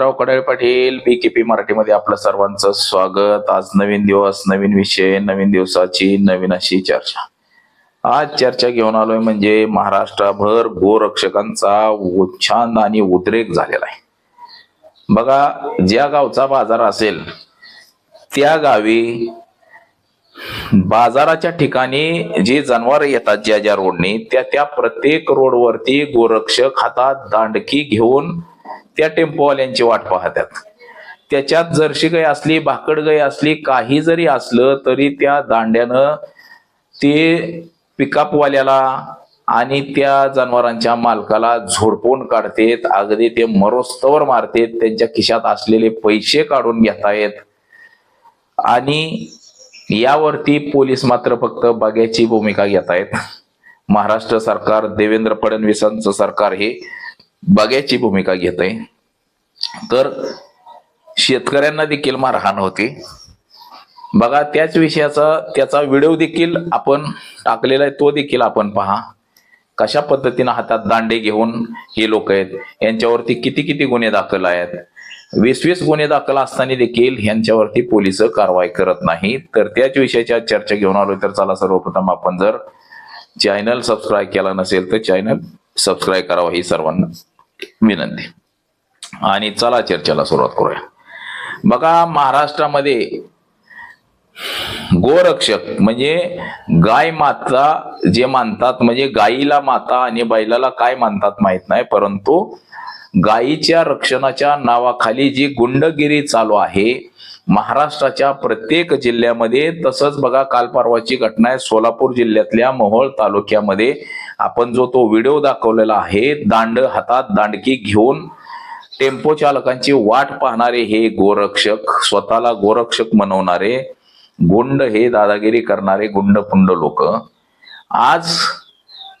Diliprao Kadale Patil BKP मराठीमध्ये आपलं सर्वांचं स्वागत. आज नवीन दिवस नवीन विषय नवीन दिवसाची नवीन अशी चर्चा. आज चर्चा घेऊन आलोय म्हणजे महाराष्ट्रभर गोरक्षकांचा उच्छांद आणि उद्रेक झालेला आहे. बघा ज्या गावचा बाजार असेल त्या गावी बाजाराच्या ठिकाणी जी जनावर येतात ज्या ज्या रोडनी त्या त्या प्रत्येक रोडवरती गोरक्षक हातात दांडकी घेऊन त्या टेम्पोवाल्यांची वाट पाहतात त्याच्यात जर्शी गाय असली भाकड गाय असली काही जरी असलं तरी त्या दांड्यानं ते पिकअपवाल्याला आणि त्या जनावरांच्या मालकाला झोडपून काढतेत. अगदी ते मरोस्तवर मारतेत. त्यांच्या खिशात असलेले पैसे काढून घेतायत. आणि यावरती पोलीस मात्र फक्त बघ्याची भूमिका घेत आहेत महाराष्ट्र सरकार देवेंद्र फडणवीसांचं सरकार हे बघ्याची भूमिका घेत आहे तर शेतकऱ्यांना देखील मारहाण होते. बघा त्याच विषयाचा त्याचा व्हिडिओ देखील आपण टाकलेला आहे तो देखील आपण पहा. कशा पद्धतीनं हातात दांडे घेऊन हे लोक आहेत? यांच्यावरती किती किती गुन्हे दाखल आहेत? वीस वीस गुन्हे दाखल असताना देखील यांच्यावरती पोलीस कारवाई करत नाही तर त्याच विषयाच्या चर्चा घेऊन आलो तर चला सर्वप्रथम आपण जर चॅनल सबस्क्राईब केला नसेल तर चॅनल सबस्क्राईब करावं ही सर्वांना. विनंती. आणि चला चर्चेला सुरुवात करूया. बघा महाराष्ट्रामध्ये गोरक्षक म्हणजे गाय माता जे मानतात म्हणजे गाईला माता आणि बैलाला काय मानतात माहीत नाही परंतु गायीच्या रक्षणाच्या नावाखाली जी गुंडगिरी चालू आहे महाराष्ट्राच्या प्रत्येक जिल्ह्यामध्ये तसंच बघा काल परवाची घटना आहे सोलापूर जिल्ह्यातल्या मोहोळ तालुक्यामध्ये. आपण जो तो व्हिडिओ दाखवलेला आहे दांड हातात दांडकी घेऊन टेम्पो चालकांची वाट पाहणारे हे गोरक्षक स्वतःला गोरक्षक म्हणवणारे गुंड हे दादागिरी करणारे गुंड पुंड लोक आज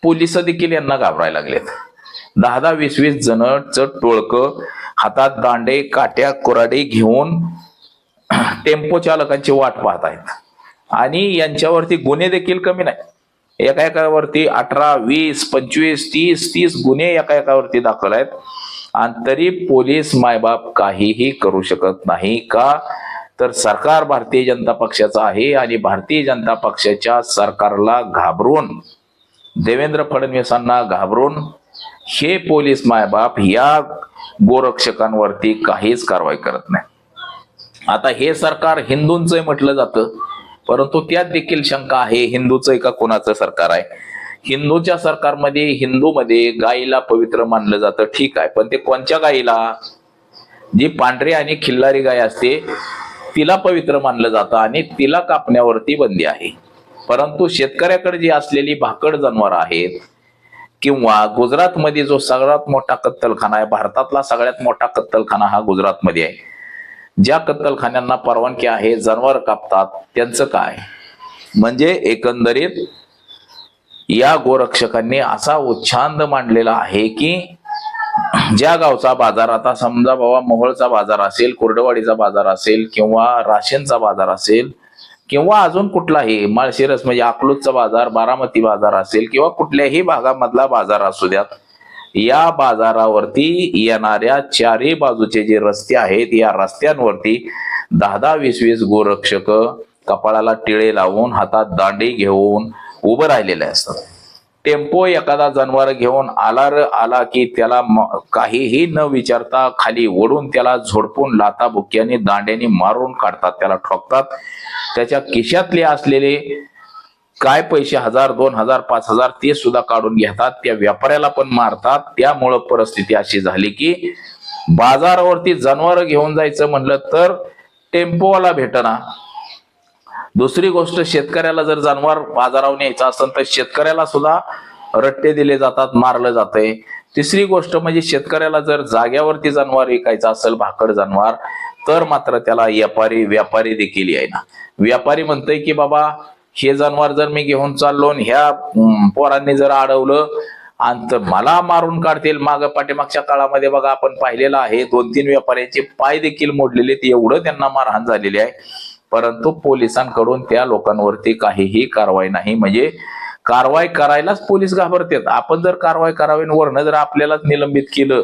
पोलीस देखील यांना घाबरायला लागलेत. दहा दहा वीस वीस जणच टोळक हातात दांडे काट्या कुराडे घेऊन टेम्पो चालकांची वाट पाहत आहेत. आणि यांच्यावरती गुन्हे देखील कमी नाही. एका एकावरती अठरा वीस पंचवीस तीस तीस गुन्हे एका एकावरती दाखल आहेत. आणि तरी पोलीस मायबाप काहीही करू शकत नाही का? तर सरकार भारतीय जनता पक्षाचं आहे आणि भारतीय जनता पक्षाच्या सरकारला घाबरून देवेंद्र फडणवीसांना घाबरून हे पोलीस मायबाप या गोरक्षकांवरती काहीच कारवाई करत नाही. आता हे सरकार हिंदूंचं म्हटलं जातं परंतु त्यात देखील शंका आहे हिंदूचं का कोणाचं सरकार आहे? हिंदूच्या सरकारमध्ये हिंदूमध्ये गायीला पवित्र मानलं जातं ठीक आहे पण ते कोणत्या गायीला? जी पांढरी आणि खिल्लारी गाय असते तिला पवित्र मानलं जातं आणि तिला कापण्यावरती बंदी आहे. परंतु शेतकऱ्याकडे जी असलेली भाकड जनावर आहेत किंवा गुजरातमध्ये जो सगळ्यात मोठा कत्तलखाना आहे भारतातला सगळ्यात मोठा कत्तलखाना हा गुजरातमध्ये आहे. ज्या कत्तलखान्यांना परवानगी आहे जनावर कापतात त्यांचं काय? म्हणजे एकंदरीत या गोरक्षकांनी असा उच्छांद मांडलेला आहे की ज्या गावचा बाजार आता समजा बाबा मोहळचा बाजार असेल कुर्डवाडीचा बाजार असेल किंवा राशनचा बाजार असेल किंवा अजून कुठलाही माळशिरस म्हणजे अकलूजचा बाजार बारामती बाजार असेल किंवा कुठल्याही भागामधला बाजार असू द्यात या बाजारावरती येणाऱ्या चारही बाजूचे जे रस्ते आहेत या रस्त्यांवरती दहा दहा वीस वीस गोरक्षक कपाळाला टिळे लावून हातात दांडी घेऊन उभं राहिलेले असतात. टेम्पो एखादा जनावर घेऊन आला र आला की त्याला काहीही न विचारता खाली ओढून त्याला झोडपून लाता बुक्याने दांड्याने मारून काढतात त्याला ठोकतात. त्याच्या खिशातले असलेले काय पैसे हजार दोन हजार पाच हजार ते सुद्धा काढून घेतात. त्या व्यापाऱ्याला पण मारतात. त्यामुळं परिस्थिती अशी झाली की बाजारावरती जनावर घेऊन जायचं म्हणलं तर टेम्पोवाला भेटना. दुसरी गोष्ट शेतकऱ्याला जर जनावर बाजारावर न्यायचं असेल तर शेतकऱ्याला सुद्धा रट्टे दिले जातात मारलं जातंय. तिसरी गोष्ट म्हणजे शेतकऱ्याला जर जाग्यावरती जनावर विकायचं असेल भाकड जनावर तर मात्र त्याला व्यापारी व्यापारी देखील येईना. व्यापारी म्हणतोय की बाबा हे जनावर जर मी घेऊन चाललो ह्या पोरांनी जर अडवलं आणि मला मारून काढतील माग पाठीमागच्या काळामध्ये बघा आपण पाहिलेलं आहे. दोन तीन व्यापाऱ्यांचे पाय देखील मोडलेले आहेत. एवढं त्यांना मारहाण झालेली आहे. परंतु पोलिसांकडून त्या लोकांवरती काहीही कारवाई नाही. म्हणजे कारवाई करायलाच पोलीस घाबरतात. आपण जर कारवाई करावी आणि वरनं जर आपल्यालाच निलंबित केलं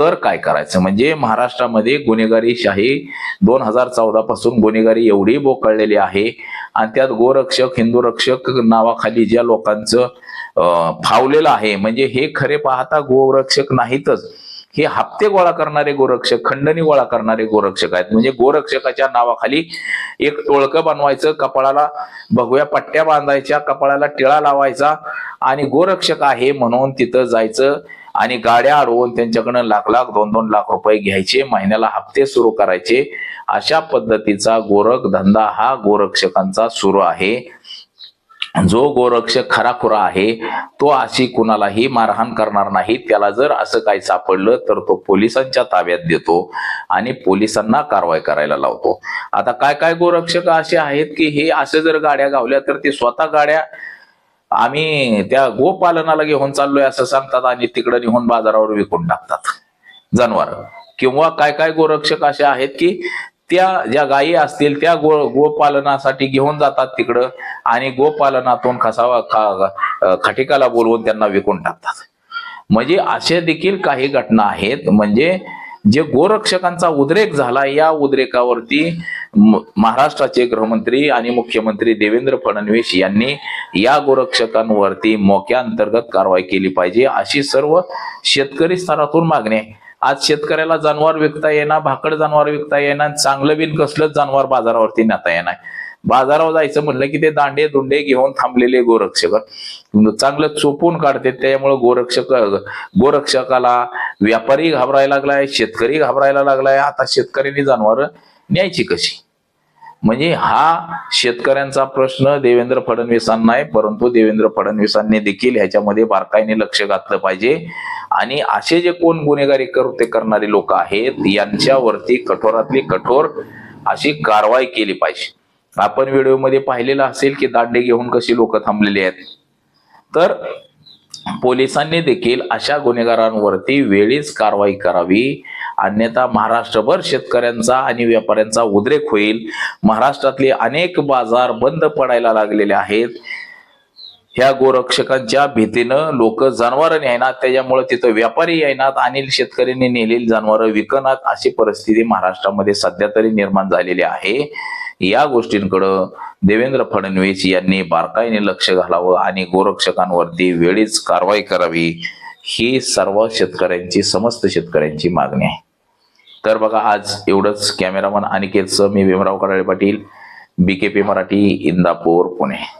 तर काय करायचं? म्हणजे महाराष्ट्रामध्ये गुन्हेगारी शाही दोन हजार चौदा पासून गुन्हेगारी एवढी बोकळलेली आहे. आणि त्यात गोरक्षक हिंदू रक्षक नावाखाली ज्या लोकांचं फावलेलं आहे म्हणजे हे खरे पाहता गोरक्षक नाहीतच. हे हप्ते गोळा करणारे गोरक्षक खंडणी गोळा करणारे गोरक्षक आहेत. म्हणजे गोरक्षकाच्या नावाखाली एक टोळकं बनवायचं कपाळाला भगव्या पट्ट्या बांधायच्या कपाळाला टिळा लावायचा आणि गोरक्षक आहे म्हणून तिथं जायचं आणि गाड्या अडवून त्यांच्याकडनं लाख लाख दोन दोन लाख रुपये घ्यायचे महिन्याला हप्ते सुरू करायचे. अशा पद्धतीचा गोरख धंदा हा गोरक्षकांचा सुरू आहे. जो गोरक्षक खराखुरा आहे तो अशी कुणालाही मारहाण करणार नाही. त्याला जर असं काही सापडलं तर तो पोलिसांच्या ताब्यात देतो आणि पोलिसांना कारवाई करायला लावतो. आता काय काय गोरक्षक असे आहेत की हे असे जर गाड्या गावल्या तर ते स्वतः गाड्या आम्ही त्या गोपालनाला घेऊन चाललोय असं सांगतात आणि तिकडे निघून बाजारावर विकून टाकतात. जनावर. किंवा काय काय गोरक्षक असे आहेत की त्या ज्या गायी असतील त्या गो गोपालनासाठी घेऊन जातात तिकडं आणि गोपालनातून खसावा खा खटिकाला बोलवून त्यांना विकून टाकतात. म्हणजे असे देखील काही घटना आहेत. म्हणजे जे गोरक्षकांचा उद्रेक झाला या उद्रेकावरती महाराष्ट्राचे गृहमंत्री आणि मुख्यमंत्री देवेंद्र फडणवीस यांनी या गोरक्षकांवरती मोक्या अंतर्गत कारवाई केली पाहिजे अशी सर्व शेतकरी स्तरातून मागणी आहे. आज शेतकऱ्याला जनावर विकता येणार भाकड जनावर विकता येणार चांगलं बिन कसलंच जनावर बाजारावरती नेता येणार बाजारावर जायचं म्हणलं की ते दांडे दुंडे घेऊन थांबलेले गोरक्षक. चांगलं चोपून काढते त्यामुळे गोरक्षक गोरक्षकाला व्यापारी घाबरायला लागलाय शेतकरी घाबरायला लागलाय. आता शेतकऱ्यांनी जनावर न्यायची कशी? म्हणजे हा शेतकऱ्यांचा प्रश्न देवेंद्र फडणवीसांना आहे परंतु देवेंद्र फडणवीसांनी देखील ह्याच्यामध्ये बारकाईने लक्ष घातलं पाहिजे. आणि असे जे कोण गुन्हेगारी करते करणारे लोक आहेत यांच्यावरती कठोरातली कठोर अशी कारवाई केली पाहिजे. आपण व्हिडिओमध्ये पाहिलेलं असेल की दांडे घेऊन कशी लोक थांबलेली आहेत. तर पोलिसांनी देखील अशा गुन्हेगारांवरती वेळीच कारवाई करावी. अन्यथा महाराष्ट्रभर शेतकऱ्यांचा आणि व्यापाऱ्यांचा उद्रेक होईल. महाराष्ट्रातले अनेक बाजार बंद पडायला लागलेले आहेत. ह्या गोरक्षकांच्या भीतीनं लोक जनावर येणार त्याच्यामुळे तिथं व्यापारी येणार आणि शेतकऱ्यांनी नेलेली जनावरं विकणार अशी परिस्थिती महाराष्ट्रामध्ये सध्या तरी निर्माण झालेली आहे. या गोष्टींकडं देवेंद्र फडणवीस यांनी बारकाईने लक्ष घालावं आणि गोरक्षकांवरती वेळीच कारवाई करावी ही सर्व शेतकऱ्यांची समस्त शेतकऱ्यांची मागणी आहे. तर बघा आज एवढंच. कॅमेरामन अनिकेतचं मी भीमराव कराळे पाटील बीकेपी मराठी इंदापूर पुणे.